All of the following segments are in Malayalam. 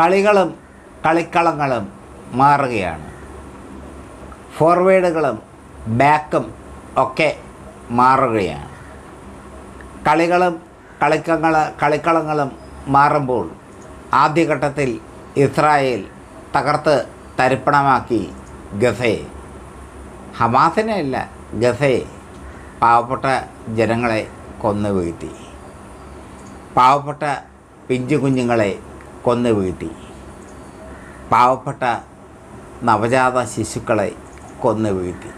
കളികളും കളിക്കളങ്ങളും മാറുകയാണ്. ഫോർവേഡുകളും ബാക്കും ഒക്കെ മാറുകയാണ്. കളികളും കളിക്കങ്ങൾ കളിക്കളങ്ങളും മാറുമ്പോൾ ആദ്യഘട്ടത്തിൽ ഇസ്രായേൽ തകർത്ത് തരിപ്പണമാക്കി ഗസയെ. ഹമാസിനെ അല്ല ഗസയെ പാവപ്പെട്ട ജനങ്ങളെ കൊന്നു വീഴ്ത്തി പാവപ്പെട്ട പിഞ്ചു കുഞ്ഞുങ്ങളെ കൊന്നു വീഴ്ത്തി പാവപ്പെട്ട നവജാത ശിശുക്കളെ കൊന്നു വീഴ്ത്തി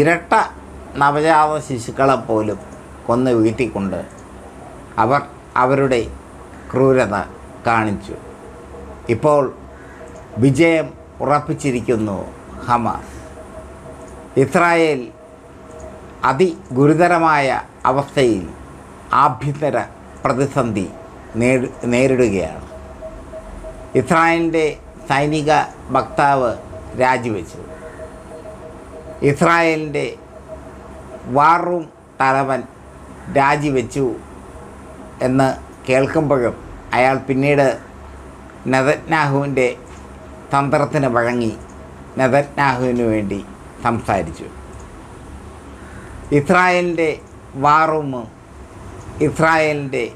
ഇരട്ട നവജാത ശിശുക്കളെ പോലും കൊന്നു വീഴ്ത്തിക്കൊണ്ട് അവർ അവരുടെ ക്രൂരത കാണിച്ചു. ഇപ്പോൾ വിജയം ഉറപ്പിച്ചിരിക്കുന്നു ഹമാസ്. ഇസ്രായേൽ അതിഗുരുതരമായ അവസ്ഥയിൽ ആഭ്യന്തര പ്രതിസന്ധി നേരിടുകയാണ്. ഇസ്രായേലിന്റെ സൈനിക വക്താവ് രാജിവെച്ചു. ഇസ്രായേലിന്റെ വാർ റൂം തലവൻ രാജിവെച്ചു എന്ന് കേൾക്കുമ്പോഴും അയാൾ പിന്നീട് നദത്നാഹുവിന്റെ തന്ത്രത്തിന് വഴങ്ങി നദത്നാഹുവിന് വേണ്ടി സംസാരിച്ചു. ഇസ്രായേലിന്റെ വാറൂമും ഇസ്രായേലിന്റെ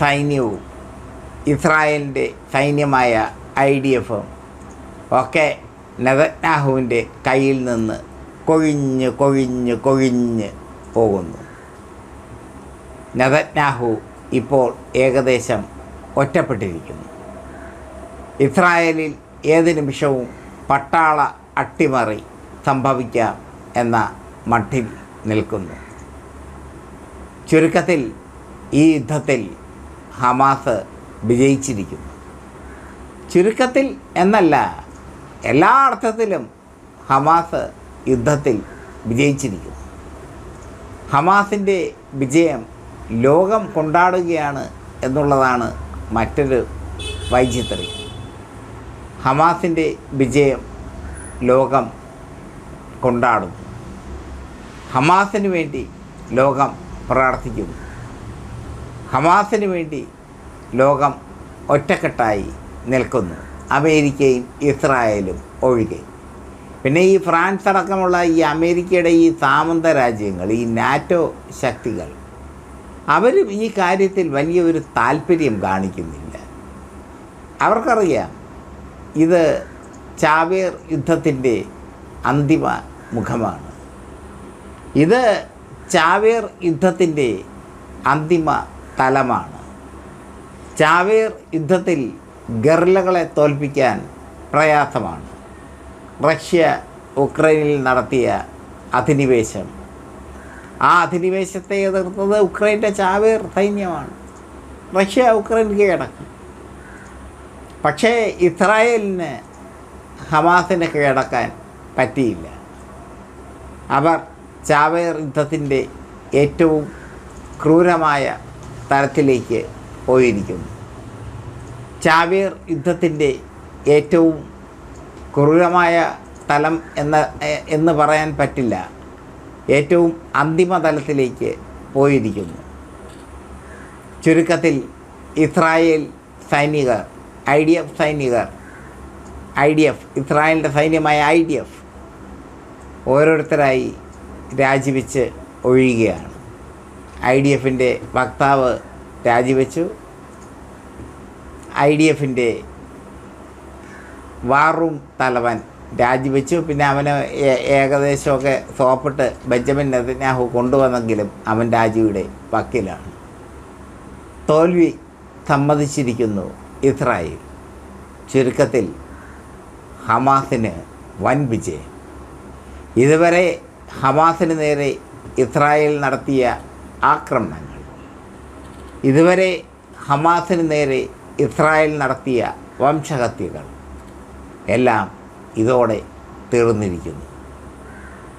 സൈന്യവും ഇസ്രായേലിന്റെ സൈന്യമായ ഐ ഡി എഫും ഒക്കെ നെതന്യാഹുവിന്റെ കയ്യിൽ നിന്ന് കൊഴിഞ്ഞ് കൊഴിഞ്ഞ് കൊഴിഞ്ഞ് പോകുന്നു. നെതന്യാഹു ഇപ്പോൾ ഏകദേശം ഒറ്റപ്പെട്ടിരിക്കുന്നു. ഇസ്രായേലിൽ ഏത് നിമിഷവും പട്ടാള അട്ടിമറി സംഭവിക്കാം എന്ന മട്ടിൽ നിൽക്കുന്നു. ചുരുക്കത്തിൽ ഈ യുദ്ധത്തിൽ ഹമാസ് വിജയിച്ചിരിക്കുന്നു. ചുരുക്കത്തിൽ എന്നല്ല എല്ലാ അർത്ഥത്തിലും ഹമാസ് യുദ്ധത്തിൽ വിജയിച്ചിരിക്കുന്നു. ഹമാസിന്റെ വിജയം ലോകം കൊണ്ടാടുകയാണ് എന്നുള്ളതാണ് മറ്റൊരു വൈചിത്രം ഹമാസിന്റെ വിജയം ലോകം കൊണ്ടാടുന്നു. ഹമാസിന് വേണ്ടി ലോകം പ്രാർത്ഥിക്കുന്നു. ഹമാസിന് വേണ്ടി ലോകം ഒറ്റക്കെട്ടായി നിൽക്കുന്നു. അമേരിക്കയും ഇസ്രായേലും ഒഴികെ. പിന്നെ ഈ ഫ്രാൻസ് അടക്കമുള്ള ഈ അമേരിക്കയുടെ ഈ സാമന്ത രാജ്യങ്ങൾ ഈ നാറ്റോ ശക്തികൾ അവരും ഈ കാര്യത്തിൽ വലിയൊരു താല്പര്യം കാണിക്കുന്നില്ല. അവർക്കറിയാം ഇത് ചാവേർ യുദ്ധത്തിന്റെ അന്തിമ മുഖമാണ്. ഇത് ചാവേർ യുദ്ധത്തിന്റെ അന്തിമ തലമാണ്. ചാവേർ യുദ്ധത്തിൽ ഗർലകളെ തോൽപ്പിക്കാൻ പ്രയാസമാണ്. റഷ്യ ഉക്രൈനിൽ നടത്തിയ അധിനിവേശം. ആ അധിനിവേശത്തെ എതിർത്തത് ഉക്രൈന്റെ ചാവേർ സൈന്യമാണ്. റഷ്യ ഉക്രൈൻ കീഴടക്കി പക്ഷേ ഇസ്രായേലിന് ഹമാസിനെ കീഴടക്കാൻ പറ്റിയില്ല. അവർ ചാവേർ യുദ്ധത്തിന്റെ ഏറ്റവും ക്രൂരമായ തലത്തിലേക്ക് പോയിരിക്കുന്നു. ചാവേർ യുദ്ധത്തിന്റെ ഏറ്റവും ക്രൂരമായ തലം എന്ന എന്ന് പറയാൻ പറ്റില്ല. ഏറ്റവും അന്തിമ തലത്തിലേക്ക് പോയിരിക്കുന്നു. ചുരുക്കത്തിൽ ഇസ്രായേൽ സൈനികർ ഐ ഡി എഫ് സൈനികർ ഐ ഡി എഫ് ഇസ്രായേലിന്റെ സൈന്യമായ ഐ ഡി എഫ് ഓരോരുത്തരായി രാജിവെച്ച് ഒഴിയുകയാണ്. ഐ ഡി എഫിന്റെ വക്താവ് രാജിവെച്ചു. ഐ ഡി എഫിന്റെ വാറൂം തലവൻ രാജിവെച്ചു. പിന്നെ അവന് ഏകദേശമൊക്കെ സോപ്പിട്ട് ബെഞ്ചമിൻ നെതന്യാഹു കൊണ്ടുവന്നെങ്കിലും അവൻ രാജിയുടെ വക്കീലാണ്. തോൽവി സമ്മതിച്ചിരിക്കുന്നു ഇസ്രായേൽ. ചുരുക്കത്തിൽ ഹമാസിന് വൻ വിജയം. ഇതുവരെ ഹമാസിന് നേരെ ഇസ്രായേൽ നടത്തിയ ആക്രമണങ്ങൾ. ഇതുവരെ ഹമാസിന് നേരെ ഇസ്രായേൽ നടത്തിയ വംശഹത്യകൾ എല്ലാം ഇതോടെ തീർന്നിരിക്കുന്നു.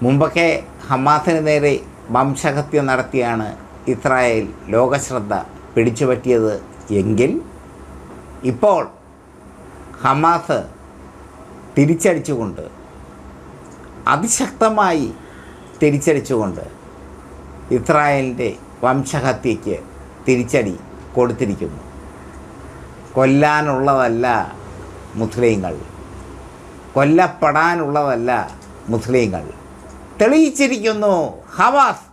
മുമ്പൊക്കെ ഹമാസിന് നേരെ വംശഹത്യ നടത്തിയാണ് ഇസ്രായേൽ ലോകശ്രദ്ധ പിടിച്ചുപറ്റിയത് എങ്കിൽ ഇപ്പോൾ ഹമാസ് തിരിച്ചടിച്ചുകൊണ്ട് അതിശക്തമായി തിരിച്ചടിച്ചുകൊണ്ട് ഇസ്രായേലിന്റെ വംശഹത്യയ്ക്ക് തിരിച്ചടി കൊടുത്തിരിക്കുന്നു. കൊല്ലാനുള്ളതല്ല മുസ്ലിങ്ങൾ. കൊല്ലപ്പെടാനുള്ളതല്ല മുസ്ലിങ്ങൾ. തെളിയിച്ചിരിക്കുന്നു ഹവാസ്.